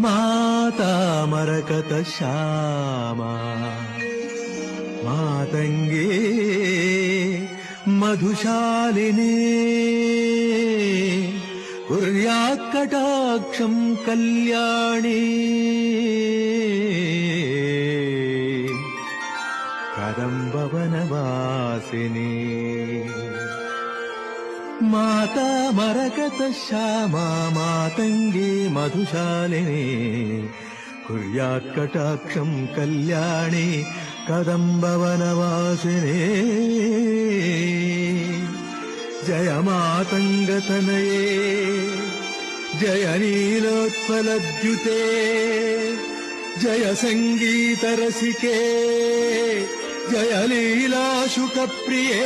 మాతామరకత Shyama మాతంగే మధుశాలినే. కుర్యాకటాక్షం Kalyani. కదంబవనవాసినే. Mata మరకత Shyama మాతంగే Madhu Shalini. కుర్యాత్కటాక్షం Kalyani కదంబవనవాసినే. Jaya మాతంగతనయే Jaya నీలోత్పలద్యుతే Jaya సంగీతరసికే Jaya లీలాశుకప్రియే.